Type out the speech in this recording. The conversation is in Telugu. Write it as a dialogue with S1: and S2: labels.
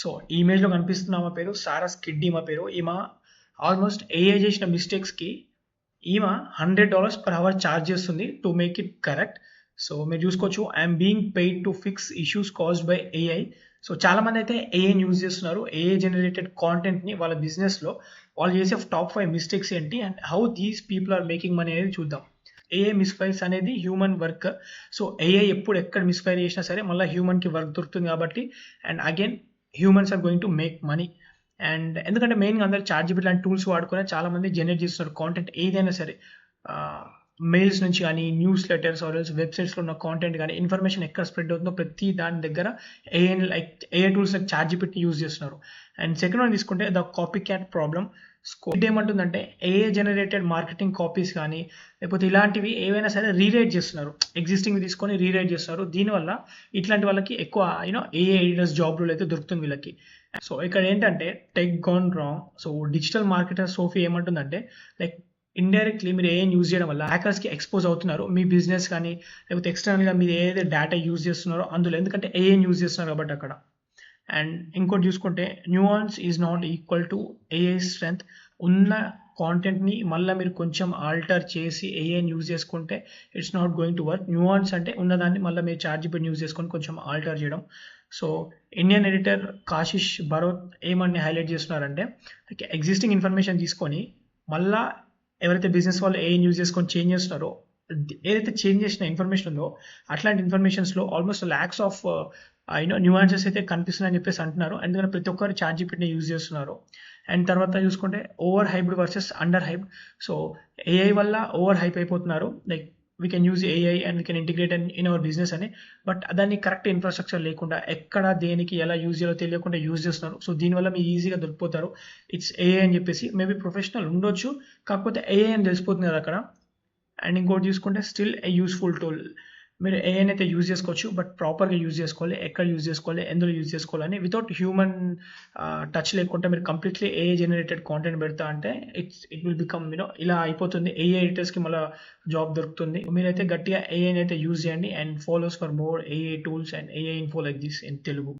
S1: సో ఈ ఇమేజ్లో కనిపిస్తున్న ఆమె పేరు సారా స్కిడ్ ఈమె పేరు. ఈమె ఆల్మోస్ట్ ఏఐ చేసిన మిస్టేక్స్కి ఈమె hundred dollars per hour charge చేస్తుంది to make it correct so మీరు చూసుకోవచ్చు I'm being paid to fix issues caused by AI so చాలా మంది అయితే ఏఐని యూజ్ చేస్తున్నారు. ఏఐ జనరేటెడ్ కాంటెంట్ని వాళ్ళ బిజినెస్లో వాళ్ళు చేసే టాప్ ఫైవ్ మిస్టేక్స్ ఏంటి and how these people are making money అనేది చూద్దాం. ఏఐ మిస్ఫైర్స్ అనేది హ్యూమన్ వర్క్ సో ఏఐ ఎప్పుడు ఎక్కడ మిస్ఫైర్ చేసినా సరే మళ్ళీ హ్యూమన్కి వర్క్ దొరుకుతుంది కాబట్టి. And again humans are going to make money and ఎందుకంటే మెయిన్గా అందరు చార్జ్ లాంటి టూల్స్ వాడుకునే చాలా మంది జనరేట్ చేస్తున్నారు కాంటెంట్ ఏదైనా సరే. మెయిల్స్ నుంచి కానీ న్యూస్ లెటర్స్ ఆర్ వెబ్సైట్స్లో ఉన్న కాంటెంట్ కానీ ఇన్ఫర్మేషన్ ఎక్కడ స్ప్రెడ్ అవుతుందో ప్రతి దాని దగ్గర AI like AI tools like పెట్టి యూజ్ చేస్తున్నారు. అండ్ సెకండ్ వన్ తీసుకుంటే the copy cat problem scope ఏమంటుందంటే ఏఏ జనరేటెడ్ మార్కెటింగ్ కాపీస్ కానీ లేకపోతే ఇలాంటివి ఏవైనా సరే రీరైట్ చేస్తున్నారు. ఎగ్జిస్టింగ్ తీసుకొని రీరైట్ చేస్తున్నారు. దీనివల్ల ఇట్లాంటి వాళ్ళకి ఎక్కువ యూనో ఏఏ ఎడిటర్స్ జాబ్లు అయితే దొరుకుతుంది వీళ్ళకి. సో ఇక్కడ ఏంటంటే tech gone wrong so digital marketer Sophie ఏమంటుందంటే లైక్ ఇండైరెక్ట్లీ మీరు ఏం యూజ్ చేయడం వల్ల హ్యాకర్స్కి ఎక్స్పోజ్ అవుతున్నారు. మీ బిజినెస్ కానీ లేకపోతే ఎక్స్టర్నల్గా మీరు ఏదైతే డేటా యూజ్ చేస్తున్నారో అందులో ఎందుకంటే ఏఎన్ యూజ్ చేస్తున్నారు కాబట్టి అక్కడ. అండ్ ఇంకోటి చూసుకుంటే nuance is not equal to AI strength ఉన్న కాంటెంట్ని మళ్ళీ మీరు కొంచెం ఆల్టర్ చేసి ఏఐని యూజ్ చేసుకుంటే it's not going to work nuance అంటే ఉన్నదాన్ని మళ్ళీ మీరు ఛార్జ్ పెట్టి యూజ్ చేసుకొని కొంచెం ఆల్టర్ చేయడం. So Indian editor Kashish Bharot ఏమని హైలైట్ చేస్తున్నారంటే ఎగ్జిస్టింగ్ ఇన్ఫర్మేషన్ తీసుకొని మళ్ళా ఎవరైతే బిజినెస్ వాళ్ళు ఏం యూజ్ చేసుకొని చేంజ్ చేస్తున్నారో ఏదైతే చేంజ్ చేసిన ఇన్ఫర్మేషన్ ఉందో అట్లాంటి ఇన్ఫర్మేషన్స్లో almost lacks of you know nuances అయితే కనిపిస్తున్నాయని చెప్పేసి అంటున్నారు. ఎందుకంటే ప్రతి ఒక్కరు ఛార్జ్ పెట్టిన యూజ్ చేస్తున్నారు. అండ్ తర్వాత చూసుకుంటే over hyped versus under hyped so AI వల్ల ఓవర్ హైప్ అయిపోతున్నారు. Like we can use AI and we can integrate and in our business అని. బట్ దాన్ని కరెక్ట్ ఇన్ఫ్రాస్ట్రక్చర్ లేకుండా ఎక్కడ దేనికి ఎలా యూజ్ చేయాలో తెలియకుండా యూజ్ చేస్తున్నారు. సో దీనివల్ల మీరు ఈజీగా దొరికిపోతారు. ఇట్స్ ఏఐ అని చెప్పేసి మేబీ ప్రొఫెషనల్ ఉండొచ్చు కాకపోతే ఏఐ అని తెలిసిపోతుంది కదా అక్కడ. అండ్ ఇంకోటి చూసుకుంటే స్టిల్ ఏ యూస్ఫుల్ టూల్ మీరు ఏఐని అయితే యూజ్ చేసుకోవచ్చు బట్ ప్రాపర్గా యూజ్ చేసుకోవాలి ఎక్కడ యూజ్ చేసుకోవాలి ఎందులో యూజ్ చేసుకోవాలని వితౌట్ హ్యూమన్ టచ్ లేకుండా మీరు కంప్లీట్లీ ఏఐ జనరేటెడ్ కాంటెంట్ పెడతా అంటే it's it will become you know ఇలా అయిపోతుంది. ఏఐ ఎడిటర్స్కి మళ్ళీ జాబ్ దొరుకుతుంది. మీరైతే గట్టిగా ఏఐని అయితే యూజ్ చేయండి and follows for more AI tools and AI info like this in Telugu